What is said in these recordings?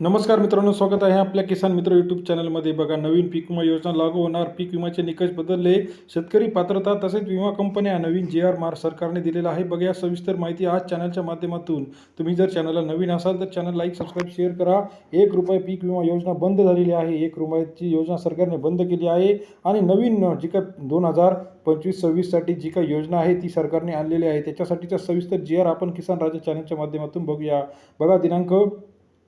नमस्कार मित्रांनो स्वागत आहे आपल्या किसान मित्र यूट्यूब चॅनलमध्ये बघा नवीन पीक विमा योजना लागू होणार. पीक विम्याचे निकष बदलले. शेतकरी पात्रता तसेच विमा कंपन्या नवीन जे आर मार सरकारने दिलेला आहे. बघा सविस्तर माहिती आज चॅनलच्या माध्यमातून. तुम्ही जर चॅनलला नवीन असाल तर चॅनल लाईक सबस्क्राईब शेअर करा. एक रुपये पीक विमा योजना बंद झालेली आहे. एक रुपयाची योजना सरकारने बंद केली आहे. आणि नवीन जी काय दोन हजार पंचवीस सव्वीससाठी जी काही योजना आहे ती सरकारने आणलेली आहे. त्याच्यासाठीचा सविस्तर जी आर आपण किसान राजा चॅनलच्या माध्यमातून बघूया. बघा दिनांक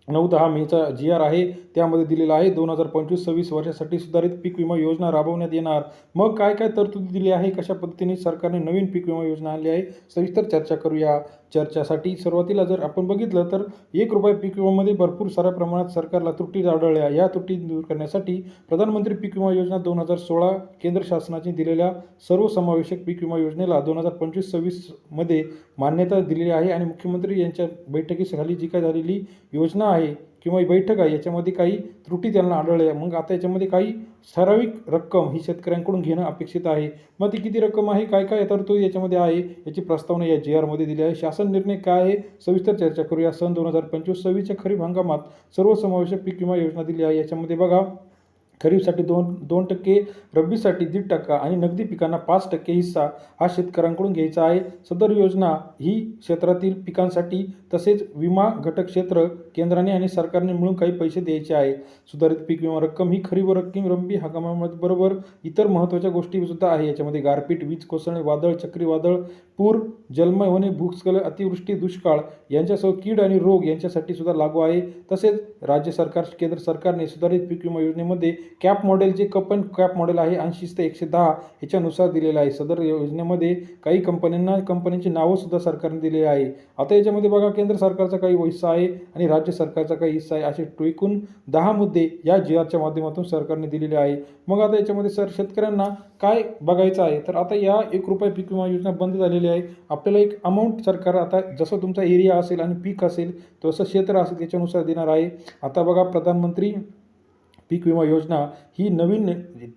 नऊ दहा मेचा जी आर आहे त्यामध्ये दिलेला आहे. दोन हजार पंचवीस सव्वीस वर्षासाठी सुधारित पीक विमा योजना राबवण्यात येणार. मग काय काय तरतुदी दिली आहे? कशा पद्धतीने सरकारने नवीन पीक विमा योजना आणली आहे? सविस्तर चर्चा करूया. चर्चासाठी सुरुवातीला जर आपण बघितलं तर एक रुपये पीक विमामध्ये भरपूर साऱ्या प्रमाणात सरकारला त्रुटी आढळल्या या त्रुटी दूर करण्यासाठी प्रधानमंत्री पीक विमा योजना दोन हजार सोळा केंद्र शासनाने दिलेल्या सर्वसमावेशक पीक विमा योजनेला दोन हजार पंचवीस सव्वीसमध्ये मान्यता दिलेली आहे आणि मुख्यमंत्री यांच्या बैठकीखाली जी काय झालेली योजना आहे किंवा ही बैठक आहे याच्यामध्ये काही त्रुटी त्यांना आढळल्या. मग आता याच्यामध्ये काही ठराविक रक्कम ही शेतकऱ्यांकडून घेणं अपेक्षित आहे. मग ती किती रक्कम आहे काय काय तरतुदी याच्यामध्ये आहे याची प्रस्तावना या जी आरमध्ये दिली आहे. शासन निर्णय काय आहे सविस्तर चर्चा करूया. सन दोन हजार पंचवीस सव्वीसच्या खरीप हंगामात सर्वसमावेशक पीक विमा योजना दिली आहे. याच्यामध्ये बघा खरीपसाठी दोन दोन टक्के रब्बीसाठी दीड टक्का आणि नगदी पिकांना पाच टक्के हिस्सा हा शेतकऱ्यांकडून घ्यायचा आहे. सदर योजना ही क्षेत्रातील पिकांसाठी तसेच विमा घटक क्षेत्र केंद्राने आणि सरकारने मिळून काही पैसे द्यायचे आहे. सुधारित पीक विमा रक्कम ही खरीप रक्कम रब्बी हंगामामध्ये बरोबर इतर महत्त्वाच्या गोष्टीसुद्धा आहे. याच्यामध्ये गारपीट वीज कोसळणे वादळ चक्रीवादळ पूर जलमय होणे भूस्खलन अतिवृष्टी दुष्काळ यांच्यासह कीड आणि रोग यांच्यासाठी सुद्धा लागू आहे. तसेच राज्य सरकार केंद्र सरकारने सुधारित पीक विमा योजनेमध्ये कॅप मॉडेल जे कपन कॅप मॉडेल आहे ऐंशी ते एकशे दहा याच्यानुसार दिलेलं आहे. सदर योजनेमध्ये काही कंपन्यांना कंपन्यांची नावं सुद्धा सरकारने दिलेली आहे. आता याच्यामध्ये बघा केंद्र सरकारचा काही हिस्सा आहे आणि राज्य सरकारचा काही हिस्सा आहे. असे एकूण दहा मुद्दे या जी आरच्या माध्यमातून सरकारने दिलेले आहे. मग आता याच्यामध्ये सर शेतकऱ्यांना काय बघायचं आहे? तर आता या एक रुपये पीक विमा योजना बंद झालेली आहे. आपल्याला एक अमाऊंट सरकार आता जसं तुमचा एरिया असेल आणि पीक असेल तसं क्षेत्र असेल त्याच्यानुसार देणार आहे. आता बघा प्रधानमंत्री पीक विमा योजना ही नवीन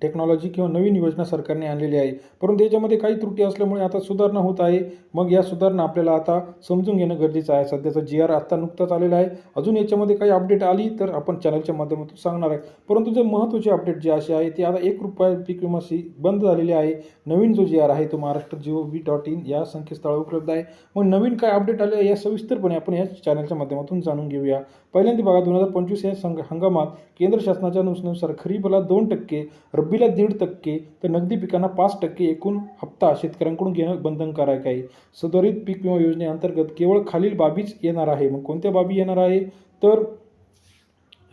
टेक्नॉलॉजी किंवा नवीन योजना सरकारने आणलेली आहे. परंतु याच्यामध्ये काही त्रुटी असल्यामुळे आता सुधारणा होत आहे. मग या सुधारणा आपल्याला आता समजून घेणं गरजेचं आहे. सध्याचा जी आर आत्ता नुकताच आलेला आहे. अजून याच्यामध्ये काही अपडेट आली तर आपण चॅनलच्या माध्यमातून सांगणार आहे. परंतु जे महत्त्वाचे अपडेट जे असे आहे ते आता एक रुपया पीक विमाशी बंद झालेली आहे. नवीन जो जी आर आहे तो Maharashtra G O V dot in या संकेतस्थळावर उपलब्ध आहे. मग नवीन काय अपडेट आले आहे या सविस्तरपणे आपण या चॅनलच्या माध्यमातून जाणून घेऊया. पहिल्यांदा बघा दोन हजार पंचवीस या संघ हंगामात केंद्र शासनाच्या नुसार खरीपला दोन टक्के रब्बीला दीड टक्के तर नगदी पिकांना पाच टक्के एकूण हप्ता शेतकऱ्यांकडून घेणं बंधनकारक आहे. सुधारित पीक विमा योजनेअंतर्गत केवळ खालील बाबीच येणार आहे. मग कोणत्या बाबी येणार आहे? तर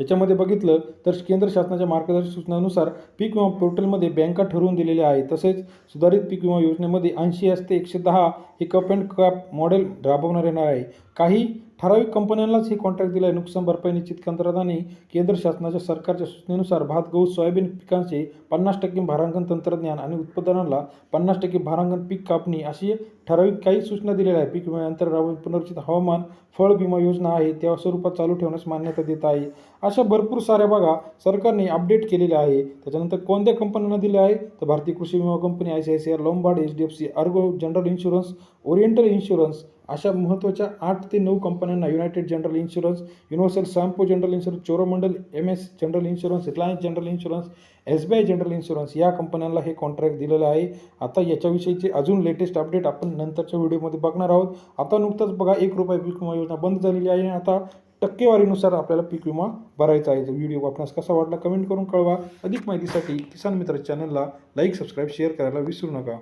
याच्यामध्ये बघितलं तर केंद्र शासनाच्या मार्गदर्शक सूचनानुसार पीक विमा पोर्टलमध्ये बँका ठरवून दिलेल्या आहेत. तसेच सुधारित पीक विमा योजनेमध्ये ऐंशी असते एकशे दहा हे कप अँड कॅप मॉडेल राबवण्यात येणार आहे. काही ठराविक कंपन्यांनाच हे कॉन्ट्रॅक्ट दिलाय. नुकसान भरपाई निश्चित कंत्राटाने केंद्र शासनाच्या सरकारच्या सूचनेनुसार भात गहू सोयाबीन पिकांचे पन्नास टक्के भारांकन तंत्रज्ञान आणि उत्पादनाला पन्नास टक्के भारांकन पीक कापणी अशी ठराविक काही सूचना दिलेल्या आहे पीक विम्यानंतर राबवून पुनर्चित हवामान फळ विमा योजना आहे त्या स्वरूपात चालू ठेवण्यास मान्यता देत आहे. अशा भरपूर साऱ्या बघा सरकारने अपडेट केलेल्या आहे. त्याच्यानंतर कोणत्या कंपन्यांना दिले आहे? तर भारतीय कृषी विमा company I C I C I Lombard H D F C Ergo General Insurance Oriental Insurance अशा महत्त्वाच्या आठ ते नऊ कंपन्यांना United General Insurance Universal Sompo General Insurance Cholamandalam M S General Insurance Reliance General Insurance S B I General Insurance या कंपन्यांना हे contract दिलेलं आहे. आता याच्याविषयीचे अजून लेटेस्ट अपडेट आपण आपण नंतरच्या व्हिडिओमध्ये बघणार आहोत. आता नुकताच बघा एक रुपये पीक विमा योजना बंद झालेली आहे. आणि आता टक्केवारीनुसार आपल्याला पीक विमा भरायचा आहे. व्हिडिओ आपणास कसा वाटला कमेंट करून कळवा. अधिक माहितीसाठी किसान मित्र चॅनलला लाईक सबस्क्राईब शेअर करायला विसरू नका.